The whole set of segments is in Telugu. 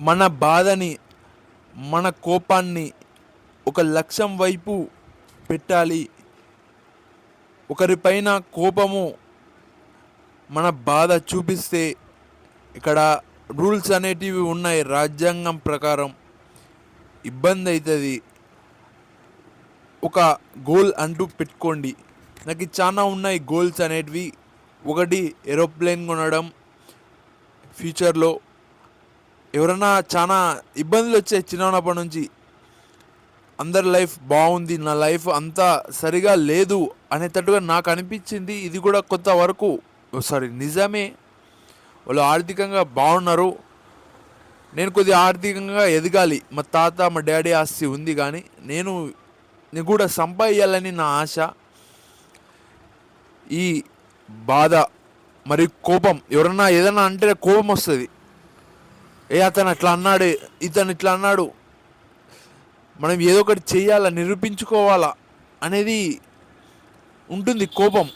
మన బాధని మన కోపాన్ని ఒక లక్ష్యం వైపు పెట్టాలి. ఒకరిపైన కోపము మన బాధ చూపిస్తే ఇక్కడ రూల్స్ అనేటివి ఉన్నాయి. రాజ్యాంగం ప్రకారం ఇబ్బంది అవుతుంది ఒక గోల్ అంటూ పెట్టుకోండి. నాకు చాలా ఉన్నాయి గోల్స్ అనేటివి. ఒకటి ఏరోప్లేన్ కొనడం ఫ్యూచర్లో ఎవరైనా చాలా ఇబ్బందులు వచ్చాయి చిన్నప్పటి నుంచి అందరి లైఫ్ బాగుంది నా లైఫ్ అంతా సరిగా లేదు అనేటట్టుగా నాకు అనిపించింది. ఇది కూడా కొంత వరకు సారీ నిజమే. వాళ్ళు ఆర్థికంగా బాగున్నారు నేను కొద్దిగా ఆర్థికంగా ఎదగాలి. మా తాత మా డాడీ ఆస్తి ఉంది కానీ నేను నేను కూడా సంపాదించాలని నా ఆశ. ఈ బాధ మరి కోపం ఎవరన్నా ఏదన్నా అంటే కోపం వస్తుంది ఏ అతను అట్లా అన్నాడు ఇతను ఇట్లా అన్నాడు. మనం ఏదో ఒకటి చేయాలా నిరూపించుకోవాలా అనేది ఉంటుంది కోపం.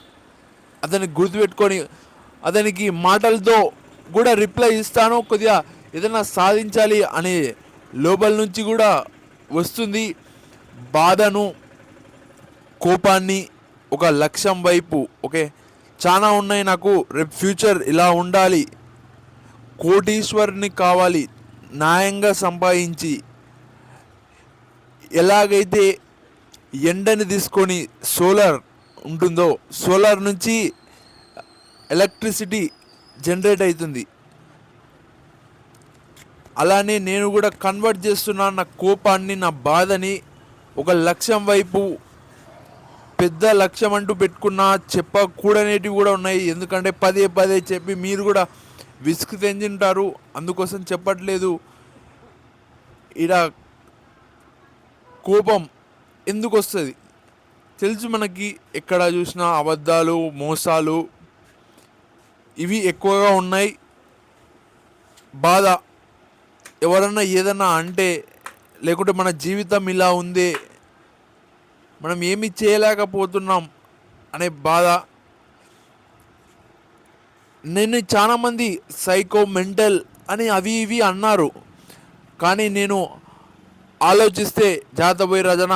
అతనికి గుర్తుపెట్టుకొని అతనికి మాటలతో కూడా రిప్లై ఇస్తాను కొద్దిగా ఏదైనా సాధించాలి అనే లోపల నుంచి కూడా వస్తుంది బాధను కోపాన్ని ఒక లక్ష్యం వైపు ఓకే? చాలా ఉన్నాయి నాకు రేపు ఫ్యూచర్ ఇలా ఉండాలి. కోటీశ్వరుని కావాలి న్యాయంగా సంపాదించి ఎలాగైతే ఎండని తీసుకొని సోలార్ ఉంటుందో సోలార్ నుంచి ఎలక్ట్రిసిటీ జనరేట్ అవుతుంది. అలానే నేను కూడా కన్వర్ట్ చేస్తున్నా నా కోపాన్ని నా బాధని ఒక లక్ష్యం వైపు పెద్ద లక్ష్యం అంటూ పెట్టుకున్న చెప్పకూడనేటివి కూడా ఉన్నాయి. ఎందుకంటే పదే పదే చెప్పి మీరు కూడా విసుగు చెందింటారు. అందుకోసం చెప్పట్లేదు. ఇడ కోపం ఎందుకు వస్తుంది తెలుసు మనకి ఎక్కడ చూసినా అబద్ధాలు మోసాలు ఇవి ఎక్కువగా ఉన్నాయి. బాధ ఎవరన్నా ఏదన్నా అంటే లేకుంటే మన జీవితం ఇలా ఉందే మనం ఏమి చేయలేకపోతున్నాం అనే బాధ నేను చాలామంది సైకో మెంటల్ అని అవి ఇవి అన్నారు. కానీ నేను ఆలోచిస్తే జాతర పోయి రాజన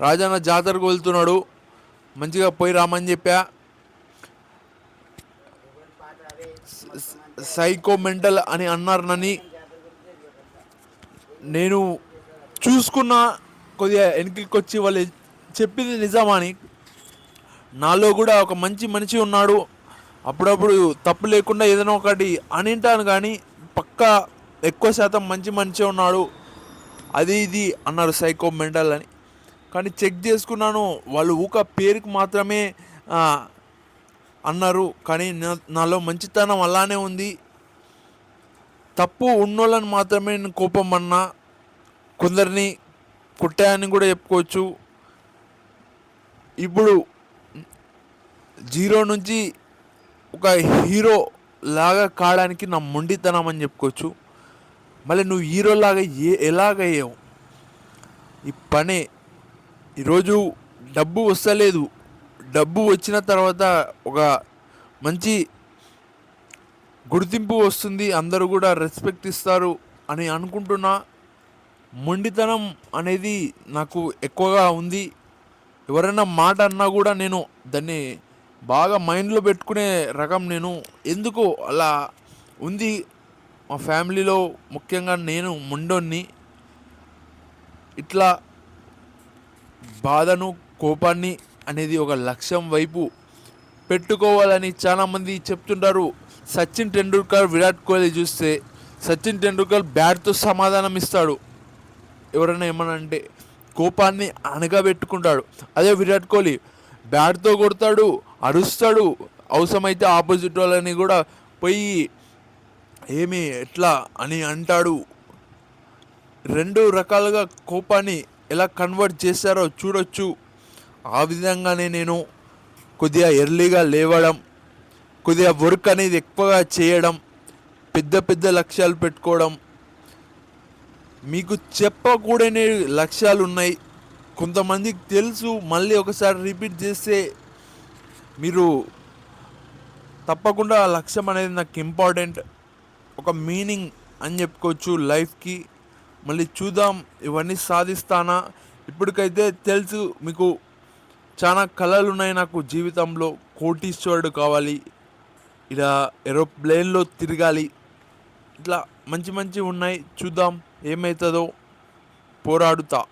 రాజన్న జాతరకు వెళ్తున్నాడు. మంచిగా పోయి రామని చెప్పా. సైకో మెంటల్ అని అన్నారు నని. నేను చూసుకున్న కొద్దిగా వెనక్కి వచ్చి వాళ్ళు చెప్పింది నిజమని నాలో కూడా ఒక మంచి మనిషి ఉన్నాడు. అప్పుడప్పుడు తప్పు లేకుండా ఏదైనా ఒకటి అనింటాను కానీ పక్కా ఎక్కువ శాతం మంచి మంచి ఉన్నాడు. అది ఇది అన్నారు సైకో మెంటల్ అని. కానీ చెక్ చేసుకున్నాను వాళ్ళు ఊక పేరుకి మాత్రమే అన్నారు. కానీ నా- నాలో మంచితనం అలానే ఉంది. తప్పు ఉన్నోళ్ళని మాత్రమే నేను కోపం అన్నా కొందరిని కొట్టాయని కూడా చెప్పుకోవచ్చు. ఇప్పుడు జీరో నుంచి ఒక హీరో లాగా కావడానికి నా మొండితనం అని చెప్పుకోవచ్చు. మళ్ళీ నువ్వు హీరోలాగా ఏ ఎలాగయ్యావు? ఈ పనే ఈరోజు డబ్బు వస్తలేదు. డబ్బు వచ్చిన తర్వాత ఒక మంచి గుర్తింపు వస్తుంది. అందరూ కూడా రెస్పెక్ట్ ఇస్తారు అని అనుకుంటున్నా. మొండితనం అనేది నాకు ఎక్కువగా ఉంది. ఎవరైనా మాట అన్నా కూడా నేను దాన్ని బాగా మైండ్లో పెట్టుకునే రకం నేను. ఎందుకు అలా ఉంది. మా ఫ్యామిలీలో ముఖ్యంగా నేను ముండోన్ని. ఇట్లా బాధను కోపాన్ని అనేది ఒక లక్ష్యం వైపు పెట్టుకోవాలని చాలామంది చెప్తుంటారు. సచిన్ టెండూల్కర్ విరాట్ కోహ్లీ చూస్తే సచిన్ టెండూల్కర్ బ్యాట్తో సమాధానం ఇస్తాడు. ఎవరైనా ఏమన్నా అంటే కోపాన్ని అనగబెట్టుకుంటాడు. అదే విరాట్ కోహ్లీ. బ్యాట్తో కొడతాడు అరుస్తాడు. అవసరమైతే ఆపోజిట్ వాళ్ళని కూడా పోయి ఏమి ఎట్లా అని అంటాడు. రెండు రకాలుగా కోపాన్ని ఎలా కన్వర్ట్ చేశారో చూడొచ్చు. ఆ విధంగానే నేను కొద్దిగా ఎర్లీగా లేవడం కొద్దిగా వర్క్ అనేది ఎక్కువగా చేయడం పెద్ద పెద్ద లక్ష్యాలు పెట్టుకోవడం. మీకు చెప్పకూడని లక్ష్యాలు ఉన్నాయి. కొంతమందికి తెలుసు మళ్ళీ ఒకసారి రిపీట్ చేస్తే మీరు తప్పకుండా ఆ లక్ష్యం అనేది నాకు ఇంపార్టెంట్ ఒక మీనింగ్ అని చెప్పుకోవచ్చు లైఫ్కి. మళ్ళీ చూద్దాం ఇవన్నీ సాధిస్తానా? ఇప్పటికైతే తెలుసు మీకు చాలా కళలు ఉన్నాయి నాకు జీవితంలో. కోటీశ్వరుడు కావాలి ఇలా ఏరోప్లేన్లో తిరగాలి ఇట్లా మంచి మంచి ఉన్నాయి. చూద్దాం ఏమవుతుందో పోరాడుతా.